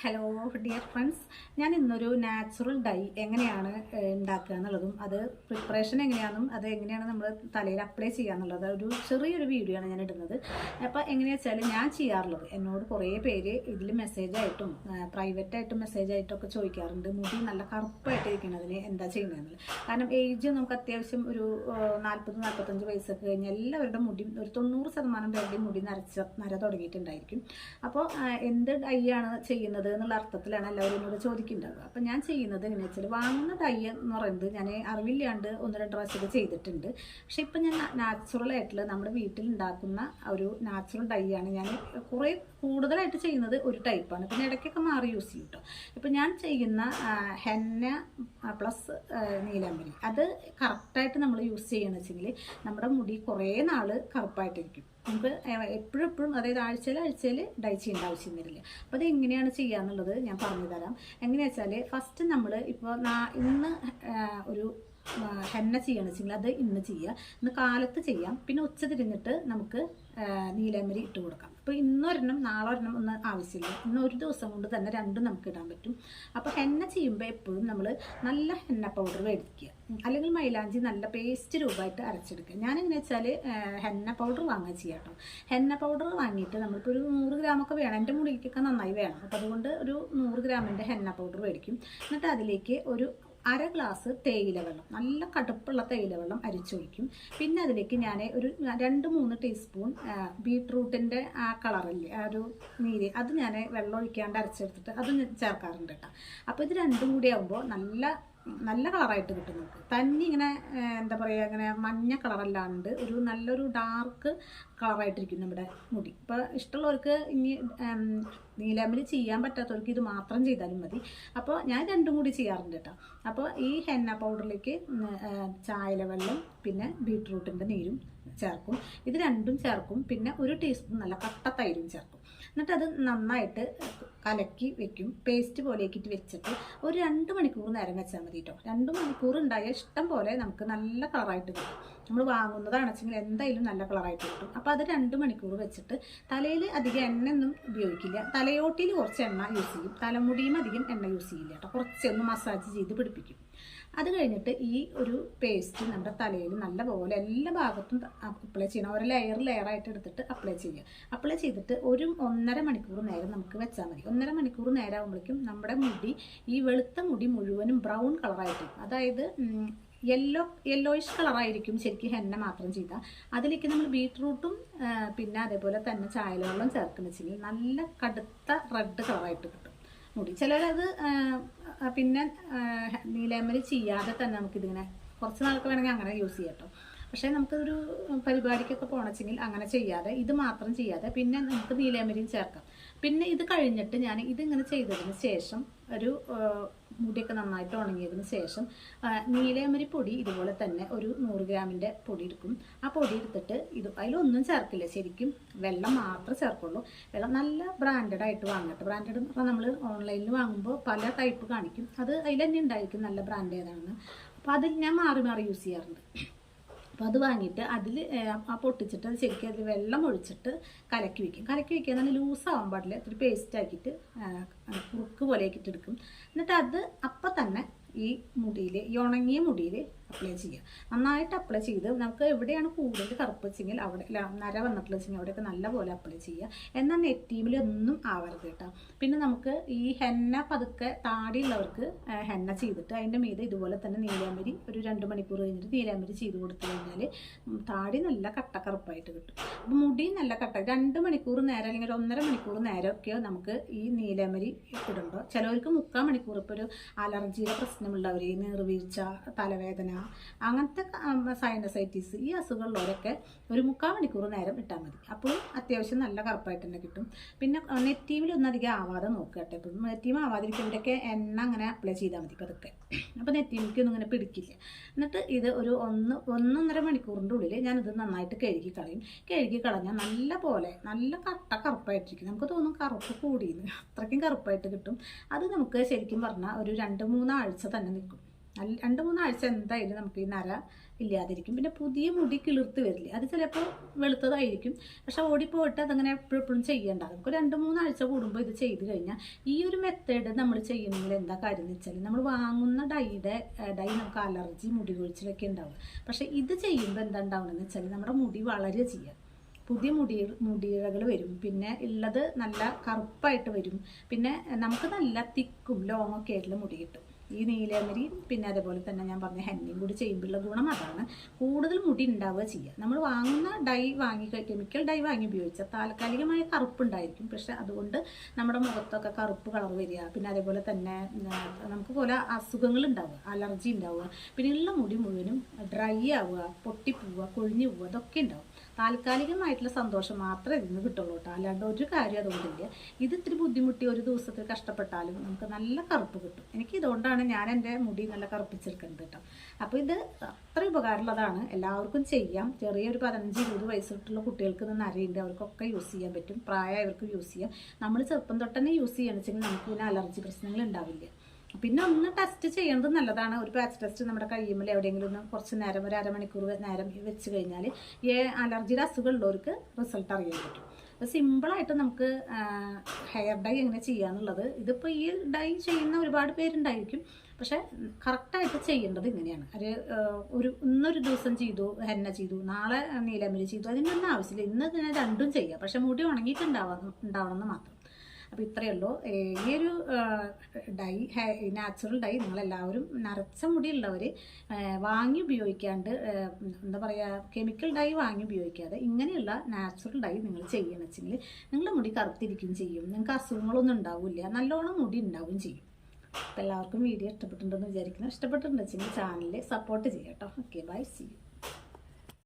Hello dear friends ഞാൻ ഇന്നൊരു natural dye എങ്ങനെയാണ് ഉണ്ടാക്കുക എന്നുള്ളതും അത് പ്രിപ്പറേഷൻ എങ്ങനെയാണെന്നും അത് എങ്ങനെയാണ് നമ്മൾ തലയിൽ അപ്ലൈ ചെയ്യുക എന്നുള്ളത് ഒരു ചെറിയൊരു വീഡിയോ ആണ് ഞാൻ ഇടുന്നത്. അപ്പോൾ എങ്ങനെയാണെന്ന് വെച്ചാൽ ഞാൻ ചെയ്യാറുള്ളത് എന്നോട് കുറേ പേര് ഇതിൽ മെസ്സേജായിട്ടും പ്രൈവറ്റ് ആയിട്ടും മെസ്സേജായിട്ടും ഒക്കെ ചോദിക്കാറുണ്ട്. മുടി നല്ല കറുപ്പായിട്ട് ഇരിക്കുന്നതിന് എന്താ ചെയ്യുന്നതെന്നുള്ളത് കാരണം ഏജ് നമുക്ക് അത്യാവശ്യം ഒരു നാൽപ്പത് നാൽപ്പത്തഞ്ച് വയസ്സൊക്കെ കഴിഞ്ഞാൽ എല്ലാവരുടെ മുടി ഒരു തൊണ്ണൂറ് ശതമാനം പേരുടെയും മുടി നരച്ച നര തുടങ്ങിയിട്ടുണ്ടായിരിക്കും. അപ്പോൾ എന്ത് ഡൈ ആണ് ചെയ്യുന്നത് എന്നുള്ള അർത്ഥത്തിലാണ് എല്ലാവരും എന്നോട് ചോദിക്കുന്നുണ്ടാവുക. അപ്പം ഞാൻ ചെയ്യുന്നത് എങ്ങനെയാ വെച്ചാൽ വാങ്ങുന്ന ഡൈ എന്ന് പറയുന്നത് ഞാൻ അറിവില്ലാണ്ട് ഒന്ന് രണ്ട് പ്രാവശ്യമൊക്കെ ചെയ്തിട്ടുണ്ട്. പക്ഷേ ഇപ്പം ഞാൻ നാച്ചുറൽ ആയിട്ടുള്ള നമ്മുടെ വീട്ടിൽ ഉണ്ടാക്കുന്ന ഒരു നാച്ചുറൽ ഡൈയാണ് ഞാൻ കുറേ കൂടുതലായിട്ട് ചെയ്യുന്നത് ഒരു ടൈപ്പാണ് പിന്നെ ഇടയ്ക്കൊക്കെ മാറി യൂസ് ചെയ്യും കേട്ടോ ഇപ്പം ഞാൻ ചെയ്യുന്ന ഹെന്ന പ്ലസ് നീലാമ്പരി അത് കറക്റ്റായിട്ട് നമ്മൾ യൂസ് ചെയ്യണമെന്ന് വെച്ചെങ്കിൽ നമ്മുടെ മുടി കുറേ നാൾ കറുപ്പായിട്ടിരിക്കും. നമുക്ക് എപ്പോഴും എപ്പോഴും അതായത് ആഴ്ചയിൽ ആഴ്ചയിൽ ഡൈ ചെയ്യേണ്ട ആവശ്യം വരില്ല. അപ്പോൾ അത് എങ്ങനെയാണ് ചെയ്യുക എന്നുള്ളത് ഞാൻ പറഞ്ഞു തരാം വെച്ചാൽ ഫസ്റ്റ് നമ്മൾ ഇപ്പോൾ ഇന്ന് ഒരു ഹെന്ന ചെയ്യണം. വെച്ചെങ്കിൽ അത് ഇന്ന് ചെയ്യുക. ഇന്ന് കാലത്ത് ചെയ്യാം. പിന്നെ ഉച്ച തിരിഞ്ഞിട്ട് നമുക്ക് നീലമരി ഇട്ട് കൊടുക്കാം. അപ്പോൾ ഇന്നൊരെണ്ണം നാളെ ഒരെണ്ണം ഒന്നും ആവശ്യമില്ല. ഇന്ന് ഒരു ദിവസം കൊണ്ട് തന്നെ രണ്ടും നമുക്ക് ഇടാൻ പറ്റും. അപ്പോൾ ഹെന്ന ചെയ്യുമ്പോൾ എപ്പോഴും നമ്മൾ നല്ല ഹെന്ന പൗഡർ മേടിക്കുക അല്ലെങ്കിൽ മൈലാഞ്ചി നല്ല പേസ്റ്റ് രൂപമായിട്ട് അരച്ചെടുക്കുക. ഞാനെങ്ങനെ വെച്ചാൽ ഹെന്ന പൗഡർ വാങ്ങുക ചെയ്യാം കേട്ടോ ഹെന്ന പൗഡർ വാങ്ങിയിട്ട് നമ്മളിപ്പോൾ ഒരു നൂറ് ഗ്രാമൊക്കെ വേണം. എന്റെ മുടിക്കൊക്കെ നന്നായി വേണം. അപ്പോൾ അതുകൊണ്ട് ഒരു നൂറ് ഗ്രാമിന്റെ ഹെന്ന പൗഡർ മേടിക്കും എന്നിട്ട് അതിലേക്ക് ഒരു അര ഗ്ലാസ് തേയില വെള്ളം നല്ല കടുപ്പുള്ള തേയില വെള്ളം അരിച്ചൊഴിക്കും പിന്നെ അതിലേക്ക് ഞാൻ ഒരു രണ്ട് മൂന്ന് ടീസ്പൂൺ ബീട്രൂട്ടിന്റെ ആ കളറല്ലേ ആ ഒരു നീര് അത് ഞാൻ വെള്ളം ഒഴിക്കാണ്ട് അരച്ചെടുത്തിട്ട് അത് ചേർക്കാറുണ്ട് കേട്ടോ അപ്പോൾ ഇത് രണ്ടും കൂടി ആകുമ്പോൾ നല്ല നല്ല കളറായിട്ട് കിട്ടും നമുക്ക്. തന്നെ ഇങ്ങനെ എന്താ പറയുക ഇങ്ങനെ മഞ്ഞ കളറല്ലാണ്ട് ഒരു നല്ലൊരു ഡാർക്ക് കളറായിട്ടിരിക്കും നമ്മുടെ മുടി. ഇപ്പോൾ ഇഷ്ടമുള്ളവർക്ക് ഇനി നീലാമ്പിൽ ചെയ്യാൻ പറ്റാത്തവർക്ക് ഇത് മാത്രം ചെയ്താലും മതി. അപ്പോൾ ഞാൻ രണ്ടും കൂടി ചെയ്യാറുണ്ട് കേട്ടോ. അപ്പോൾ ഈ ഹെന്ന പൗഡറിലേക്ക് ചായല വെള്ളം പിന്നെ ബീട്രൂട്ടിന്റെ നീരും ചേർക്കും. ഇത് രണ്ടും ചേർക്കും. പിന്നെ ഒരു ടീസ്പൂൺ നല്ല കട്ട തൈരും ചേർക്കും. എന്നിട്ട് അത് നന്നായിട്ട് കലക്കി വെക്കും. പേസ്റ്റ് പോലെയാക്കിയിട്ട് വെച്ചിട്ട് ഒരു രണ്ട് മണിക്കൂർ നേരം വെച്ചാൽ മതി കേട്ടോ രണ്ട് മണിക്കൂർ ഉണ്ടായാൽ ഇഷ്ടം പോലെ നമുക്ക് നല്ല കളറായിട്ട് കിട്ടും. നമ്മൾ വാങ്ങുന്നതാണ് വെച്ചെങ്കിൽ എന്തായാലും നല്ല കളറായിട്ട് കിട്ടും. അപ്പോൾ അത് രണ്ട് മണിക്കൂർ വെച്ചിട്ട് തലയിൽ അധികം എണ്ണയൊന്നും ഉപയോഗിക്കില്ല. തലയോട്ടിയിൽ കുറച്ച് എണ്ണ യൂസ് ചെയ്യും. തലമുടിയും അധികം എണ്ണ യൂസ് ചെയ്യില്ല കേട്ടോ കുറച്ചൊന്ന് മസാജ് ചെയ്ത് പിടിപ്പിക്കും. അത് കഴിഞ്ഞിട്ട് ഈ ഒരു പേസ്റ്റ് നമ്മുടെ തലയിൽ നല്ലപോലെ എല്ലാ ഭാഗത്തും അപ്ലൈ ചെയ്യണം. ഒരു ലെയർ ലെയർ ആയിട്ട് എടുത്തിട്ട് അപ്ലൈ ചെയ്യുക. അപ്ലൈ ചെയ്തിട്ട് ഒരു ഒന്നര മണിക്കൂർ നേരം നമുക്ക് വെച്ചാൽ മതി. ഒന്നര മണിക്കൂർ നേരം ആകുമ്പോഴേക്കും നമ്മുടെ മുടി ഈ വെളുത്ത മുടി മുഴുവനും ബ്രൗൺ കളറായിട്ട് അതായത് യെല്ലോ യെല്ലോയിഷ് കളറായിരിക്കും ശരിക്കും ഹെന്ന മാത്രം ചെയ്താൽ അതിലേക്ക് നമ്മൾ ബീട്രൂട്ടും പിന്നെ അതേപോലെ തന്നെ ചായലവെള്ളം ചേർക്കുന്ന വെച്ചെങ്കിൽ നല്ല കടുത്ത റെഡ് കളറായിട്ട് കിട്ടും. മുടി. ചിലരത് പിന്നെ ആ, നീലാമ്പരി ചെയ്യാതെ തന്നെ നമുക്കിതിങ്ങനെ കുറച്ച് നാൾക്ക് വേണമെങ്കിൽ അങ്ങനെ യൂസ് ചെയ്യാം കേട്ടോ പക്ഷേ നമുക്കൊരു പരിപാടിക്കൊക്കെ പോണച്ചെങ്കിൽ അങ്ങനെ ചെയ്യാതെ ഇത് മാത്രം ചെയ്യാതെ പിന്നെ നമുക്ക് നീലാമ്പരിയും ചേർക്കാം. പിന്നെ ഇത് കഴിഞ്ഞിട്ട് ഞാൻ ഇതിങ്ങനെ ചെയ്തതിന് ശേഷം ഒരു മുടിയൊക്കെ നന്നായിട്ട് ഉണങ്ങിയതിന് ശേഷം നീലയമരി പൊടി ഇതുപോലെ തന്നെ ഒരു നൂറ് ഗ്രാമിന്റെ പൊടി എടുക്കും. ആ പൊടി എടുത്തിട്ട് ഇത് അതിലൊന്നും ചേർക്കില്ല. ശരിക്കും വെള്ളം മാത്രം ചേർക്കുള്ളൂ. വെള്ളം നല്ല ബ്രാൻഡഡ് ആയിട്ട് വാങ്ങട്ടെ ബ്രാൻഡഡ് നമ്മൾ ഓൺലൈനിൽ വാങ്ങുമ്പോൾ പല ടൈപ്പ് കാണിക്കും. അത് അതിൽ തന്നെ ഉണ്ടായിരിക്കും നല്ല ബ്രാൻഡ് ഏതാണെന്ന് അപ്പോൾ അതിൽ ഞാൻ മാറി മാറി യൂസ് ചെയ്യാറുണ്ട്. അപ്പോൾ അത് വാങ്ങിയിട്ട് അതിൽ ആ പൊട്ടിച്ചിട്ട് അത് ശരിക്കും അതിൽ വെള്ളം ഒഴിച്ചിട്ട് കലക്കി വയ്ക്കും കലക്കി വയ്ക്കുക എന്നാൽ ലൂസ് ആവാൻ പാടില്ല. ഇത്തിരി പേസ്റ്റ് ആക്കിയിട്ട് കുറുക്ക് പോലെ ആക്കിയിട്ട് എടുക്കും. എന്നിട്ട് അത് അപ്പം തന്നെ ഈ മുടിയിൽ ഈ ഉണങ്ങിയ മുടിയിൽ അപ്ലൈ ചെയ്യുക. നന്നായിട്ട് അപ്ലൈ ചെയ്ത് നമുക്ക് എവിടെയാണ് കൂടുതൽ കറുപ്പ് വെച്ചെങ്കിൽ അവിടെ നര വന്നിട്ടുള്ള വെച്ചെങ്കിൽ അവിടെയൊക്കെ നല്ലപോലെ അപ്ലൈ ചെയ്യുക. എന്നാൽ നെറ്റീമിൽ ഒന്നും ആവരുത് കേട്ടോ. പിന്നെ നമുക്ക് ഈ ഹെന്ന പതുക്കെ താടിയുള്ളവർക്ക് ഹെന്ന ചെയ്തിട്ട് അതിന്റെ മീതെ ഇതുപോലെ തന്നെ നീലാമ്പരി ഒരു രണ്ട് മണിക്കൂർ കഴിഞ്ഞിട്ട് നീലാമ്പരി ചെയ്ത് കൊടുത്തു കഴിഞ്ഞാൽ താടി നല്ല കട്ടക്കറുപ്പായിട്ട് കിട്ടും. അപ്പോൾ മുടി നല്ല കട്ട രണ്ട് മണിക്കൂർ നേരം അല്ലെങ്കിൽ ഒരു ഒന്നര മണിക്കൂർ നേരമൊക്കെ നമുക്ക് ഈ നീലാമ്പരി ഇടുമ്പോൾ ചിലവർക്ക് മുക്കാൽ മണിക്കൂർ ഇപ്പോൾ ഒരു അലർജിയുടെ പ്രശ്നമുള്ളവർ നീർവീഴ്ച തലവേദന അങ്ങനത്തെ സൈനസൈറ്റീസ് ഈ അസുഖമുള്ളവരൊക്കെ ഒരു മുക്കാൽ മണിക്കൂർ നേരം ഇട്ടാൽ മതി. അപ്പോൾ അത്യാവശ്യം നല്ല കറുപ്പായിട്ട് തന്നെ കിട്ടും. പിന്നെ നെറ്റീമിലൊന്നും അധികം ആവാതെ നോക്കുക കേട്ടോ ഇപ്പം നെറ്റീം ആവാതിരിക്കുമ്പോഴൊക്കെ എണ്ണ അങ്ങനെ അപ്ലൈ ചെയ്താൽ മതി പതുക്കെ. അപ്പോൾ നെറ്റീമിക്കൊന്നും ഇങ്ങനെ പിടിക്കില്ല. എന്നിട്ട് ഇത് ഒരു ഒന്ന് ഒന്നൊന്നര മണിക്കൂറിന്റെ ഉള്ളിൽ ഞാനിത് നന്നായിട്ട് കഴുകി കളയും. കഴുകി കളഞ്ഞാൽ നല്ല പോലെ നല്ല കട്ട കറുപ്പായിട്ടിരിക്കും. നമുക്ക് തോന്നും കറുപ്പ് കൂടിയെന്ന് അത്രയ്ക്കും കറുപ്പായിട്ട് കിട്ടും. അത് നമുക്ക് ശരിക്കും പറഞ്ഞാൽ ഒരു രണ്ട് മൂന്നാഴ്ച തന്നെ നിൽക്കും. നല്ല രണ്ട് മൂന്നാഴ്ച എന്തായാലും നമുക്ക് ഈ നര ഇല്ലാതിരിക്കും. പിന്നെ പുതിയ മുടി കിളിർത്ത് വരില്ലേ അത് ചിലപ്പോൾ വെളുത്തതായിരിക്കും. പക്ഷെ ഓടിപ്പോയിട്ട് അതങ്ങനെ എപ്പോഴും എപ്പോഴും ചെയ്യേണ്ട. നമുക്ക് രണ്ട് മൂന്നാഴ്ച കൂടുമ്പോൾ ഇത് ചെയ്ത് കഴിഞ്ഞാൽ ഈ ഒരു മെത്തേഡ് നമ്മൾ ചെയ്യുന്നതിൽ എന്താ കാര്യം എന്ന് വെച്ചാൽ നമ്മൾ വാങ്ങുന്ന ഡൈയുടെ ഡൈ നമുക്ക് അലർജി മുടി കൊഴിച്ചിലൊക്കെ ഉണ്ടാവും. പക്ഷെ ഇത് ചെയ്യുമ്പോൾ എന്താ ഉണ്ടാവുന്നതെന്ന് വെച്ചാൽ നമ്മുടെ മുടി വളരെ ചെയ്യുക പുതിയ മുടി മുടിയിഴകൾ വരും. പിന്നെ ഉള്ളത് നല്ല കറുപ്പായിട്ട് വരും. പിന്നെ നമുക്ക് നല്ല തിക്കും ലോങ്ങൊക്കെ ആയിട്ടുള്ള മുടി കിട്ടും. ഈ നീലമരി പിന്നെ അതേപോലെ തന്നെ ഞാൻ പറഞ്ഞ ഹെന്നയും കൂടി ചെയ്യുമ്പോഴുള്ള ഗുണം അതാണ്. കൂടുതൽ മുടി ഉണ്ടാവുക ചെയ്യുക. നമ്മൾ വാങ്ങുന്ന ഡൈ വാങ്ങി കെമിക്കൽ ഡൈ വാങ്ങി ഉപയോഗിച്ചാൽ താൽക്കാലികമായ കറുപ്പുണ്ടായിരിക്കും. പക്ഷെ അതുകൊണ്ട് നമ്മുടെ മുഖത്തൊക്കെ കറുപ്പ് കളർ വരിക. പിന്നെ അതേപോലെ തന്നെ നമുക്ക് പോലെ അസുഖങ്ങൾ ഉണ്ടാവുക. അലർജി ഉണ്ടാവുക. പിന്നെ ഉള്ള മുടി മുഴുവനും ഡ്രൈ ആവുക പൊട്ടിപ്പോവുക കൊഴിഞ്ഞു പോവുക അതൊക്കെ ഉണ്ടാവും. താൽക്കാലികമായിട്ടുള്ള സന്തോഷം മാത്രമേ ഇതിൽ നിന്ന് കിട്ടുള്ളൂ കേട്ടോ. അല്ലാണ്ട് ഒരു കാര്യം അതുകൊണ്ടില്ല ഇത് ഇത്തിരി ബുദ്ധിമുട്ടി ഒരു ദിവസത്തിൽ കഷ്ടപ്പെട്ടാലും നമുക്ക് നല്ല കറുപ്പ് കിട്ടും. എനിക്ക് ഇതുകൊണ്ടാണ് ഞാൻ എന്റെ മുടി നല്ല കറുപ്പിച്ചെടുക്കുന്നത് കേട്ടോ. അപ്പോൾ ഇത് അത്ര ഉപകാരമുള്ളതാണ്. എല്ലാവർക്കും ചെയ്യാം. ചെറിയൊരു പതിനഞ്ച് ഇരുപത് വയസ്സിട്ടുള്ള കുട്ടികൾക്ക് നിന്ന് അരയുണ്ട് അവർക്കൊക്കെ യൂസ് ചെയ്യാൻ പറ്റും. പ്രായമായവർക്ക് യൂസ് ചെയ്യാം. നമ്മൾ ചെറുപ്പം തൊട്ട് തന്നെ യൂസ് ചെയ്യണമെന്ന് വെച്ചെങ്കിൽ നമുക്ക് പിന്നെ അലർജി പ്രശ്നങ്ങൾ ഉണ്ടാവില്ല. പിന്നെ ഒന്ന് ടെസ്റ്റ് ചെയ്യുന്നത് നല്ലതാണ്. ഒരു പാച്ച് ടെസ്റ്റ് നമ്മുടെ കയ്യുമ്മൽ എവിടെയെങ്കിലും ഒന്ന് കുറച്ച് നേരം ഒരു അരമണിക്കൂർ നേരം വെച്ച് കഴിഞ്ഞാൽ ഈ അലർജിയുടെ അസുഖമുള്ളവർക്ക് റിസൾട്ട് അറിയാൻ പറ്റും. അപ്പോൾ സിമ്പിളായിട്ട് നമുക്ക് ഹെയർ ഡൈ എങ്ങനെ ചെയ്യാന്നുള്ളത്. ഇതിപ്പോൾ ഈ ഡൈ ചെയ്യുന്ന ഒരുപാട് പേരുണ്ടായിരിക്കും. പക്ഷേ കറക്റ്റായിട്ട് ചെയ്യേണ്ടത് ഇങ്ങനെയാണ്. ഒരു ഒരു ഇന്നൊരു ദിവസം ചെയ്തു ഹെന്ന ചെയ്തു നാളെ നീലമിരി ചെയ്തു അതിനൊന്നും ആവശ്യമില്ല. ഇന്ന് തന്നെ രണ്ടും ചെയ്യാം. പക്ഷെ മുടി ഉണങ്ങിയിട്ടുണ്ടാവണം ഉണ്ടാവണമെന്ന് മാത്രം. അപ്പോൾ ഇത്രയേ ഉള്ളൂ. ഈ ഒരു ഡൈ നാച്ചുറൽ ഡൈ നിങ്ങളെല്ലാവരും നരച്ച മുടിയുള്ളവർ വാങ്ങി ഉപയോഗിക്കാണ്ട് എന്താ പറയുക കെമിക്കൽ ഡൈ വാങ്ങി ഉപയോഗിക്കാതെ ഇങ്ങനെയുള്ള നാച്ചുറൽ ഡൈ നിങ്ങൾ ചെയ്യണം വെച്ചെങ്കിൽ നിങ്ങളുടെ മുടി കറുത്തിരിക്കുകയും ചെയ്യും. നിങ്ങൾക്ക് അസുഖങ്ങളൊന്നും ഉണ്ടാവില്ല. നല്ലോണം മുടി ഉണ്ടാവുകയും ചെയ്യും. എല്ലാവർക്കും വീഡിയോ ഇഷ്ടപ്പെട്ടിട്ടുണ്ടെന്ന് വിചാരിക്കുന്നു. ഇഷ്ടപ്പെട്ടിട്ടുണ്ടെന്ന് വെച്ചെങ്കിൽ ചാനലിൽ സപ്പോർട്ട് ചെയ്യാം കേട്ടോ ഓക്കെ ബൈ. C U